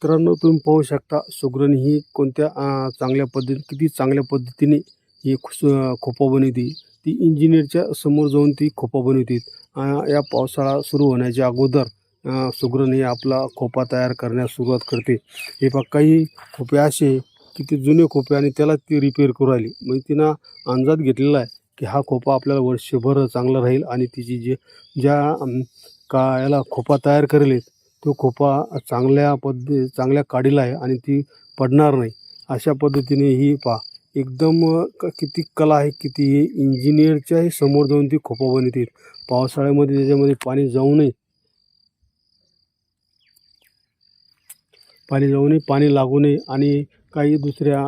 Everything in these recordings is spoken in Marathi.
मित्रांनो तुम्ही पाहू शकता सुगरण ही कोणत्या चांगल्या पद्धती किती चांगल्या पद्धतीने ही सु- खोपा बनवते. ती इंजिनियरच्या समोर जाऊन ती खोपा बनवते. या पावसाळा सुरू होण्याच्या अगोदर सुगरण हे आपला खोपा तयार करण्यास सुरुवात करते. हे पहा काही खोपे असे की ते जुने खोपे आणि त्याला ती रिपेअर करू आली म्हणजे तिनं अंदाज घेतलेला आहे की हा खोपा आपल्याला वर्षभर चांगला राहील आणि तिची जे ज्या का याला खोपा तयार करेल तो खोपा चांगल्या पद्धती चांगल्या काडीला आहे आणि ती पडणार नाही. अशा पद्धतीने ही पा एकदम क- किती कला आहे किती इंजिनियरच्याही समोर जाऊन ती खोपा बनवतील पावसाळ्यामध्ये त्याच्यामध्ये पाणी जाऊ नये. पाणी जाऊ नये पाणी लागू नये आणि काही दुसऱ्या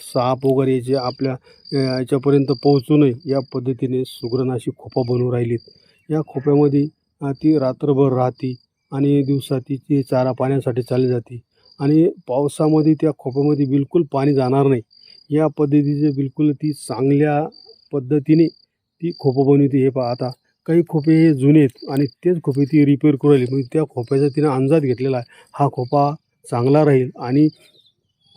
साप वगैरे जे आपल्या याच्यापर्यंत पोहोचू नये या पद्धतीने सुगरण खोपा बनवून राहिलीत. या खोप्यामध्ये ती रात्रभर राहते. आणि दिवसा तिची चारा पाण्यासाठी चालली जाते. आणि पावसामध्ये त्या खोप्यामध्ये बिलकुल पाणी जाणार नाही. या पद्धतीचे बिलकुल ती चांगल्या पद्धतीने ती खोपं बनवते हे पहा आता. काही खोपे हे जुने आहेत आणि तेच खोपे ती रिपेअर करू राहिली. म्हणजे त्या खोप्याचा तिनं अंदाज घेतलेला आहे. हा खोपा चांगला राहील आणि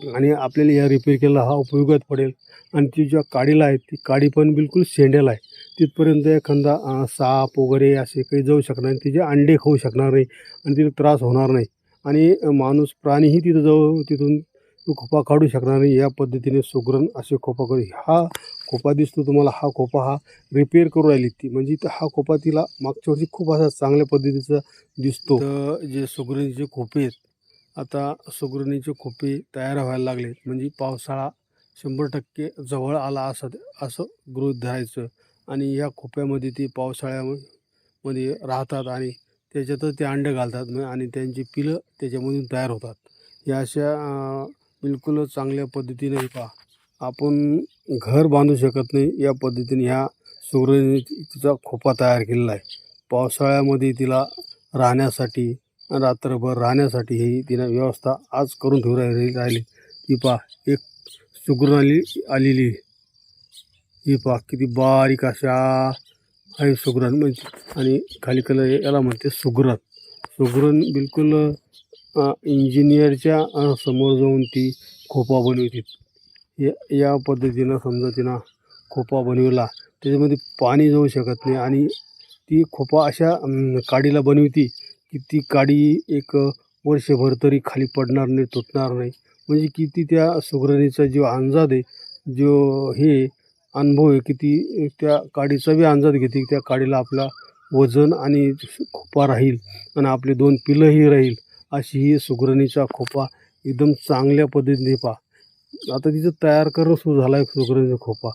आणि आपल्याला या रिपेअर केला हा उपयोगात पडेल. आणि ती ज्या काडीला आहे ती काडी पण बिलकुल शेंडेला आहे. तिथपर्यंत एखादा साप वगैरे असे काही जाऊ शकणार नाही. तिचे अंडे खाऊ शकणार नाही आणि तिला त्रास होणार नाही. आणि माणूस प्राणीही तिथं जाऊ तिथून खोपा काढू शकणार नाही. या पद्धतीने सुगरण असे खोपा करू. हा खोपा दिसतो तुम्हाला. हा खोपा हा रिपेअर करू राहिली ती. म्हणजे हा खोपा तिला मागच्या वर्षी खूप असा चांगल्या पद्धतीचा दिसतो. जे सुगरणीचे खोपे आहेत आता सुगरणीचे खोपे तयार व्हायला लागले म्हणजे पावसाळा शंभर टक्के जवळ आला असं असं गृहित धरायचं. आणि या खोप्यामध्ये ती पावसाळ्यामध्ये राहतात आणि त्याच्यातच ते अंडे घालतात आणि त्यांची पिलं त्याच्यामधून तयार होतात. या अशा बिलकुल चांगल्या पद्धतीने पहा. आपण घर बांधू शकत नाही या पद्धतीने ह्या सुगरणीने तिचा खोपा तयार केलेला आहे. पावसाळ्यामध्ये तिला राहण्यासाठी रात्रभर राहण्यासाठी ही तिनं व्यवस्था आज करून ठेवू राहिली. राहिली ती पहा एक सुगरण आली आलेली आहे. ही पहा किती बारीक अशा आहे सुगरण. म्हणजे आणि खाली कलर याला म्हणते सुगरण. सुगरण बिलकुल इंजिनियरच्या समोर जाऊन ती खोपा बनवते. या या पद्धतीनं समजा तिनं खोपा बनवला त्याच्यामध्ये पाणी जाऊ शकत नाही आणि ती खोपा अशा काडीला बनवती की ती काडी एक वर्षभर तरी खाली पडणार नाही तुटणार नाही. म्हणजे किती त्या सुगरणीचा जो अंदाज आहे जो हे अनुभव आहे की ती त्या काडीचा बी अंदाज घेते की त्या काडीला आपला वजन आणि खोपा राहील आणि आपले दोन पिलंही राहील. अशी ही सुगरणीचा खोपा एकदम चांगल्या पद्धतीने पहा. आता तिचं तयार करणं सुरू झाला आहे सुगरणीचा खोपा.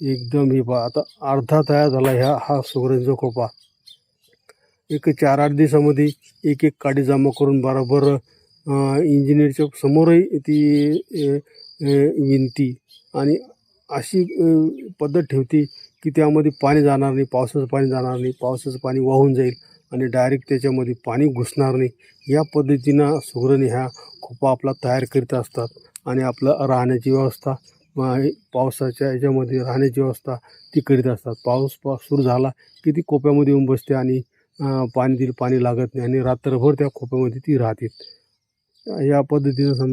एकदम हे पहा आता अर्धा तयार झाला ह्या हा सुगरणीचा खोपा. एक चार आठ दिवसामध्ये एक एक काडी जमा करून बरोबर इंजिनियरच्या समोरही ती विनती आणि अशी पद्धत ठेवते की त्यामध्ये पाणी जाणार नाही पावसाचं पाणी जाणार नाही पावसाचं पाणी वाहून जाईल आणि डायरेक्ट त्याच्यामध्ये पाणी घुसणार नाही. या पद्धतीनं सुगरणी ह्या खोपा आपला तयार करीत असतात आणि आपलं राहण्याची व्यवस्था पावसाच्या याच्यामध्ये राहण्याची व्यवस्था ती करीत असतात. पाऊस पा सुरू झाला की ती कोप्यामध्ये येऊन बसते आणि पाणी दिलं पाणी लागत नाही आणि रात्रभर त्या खोप्यामध्ये ती राहते. या पद्धतीनं समजा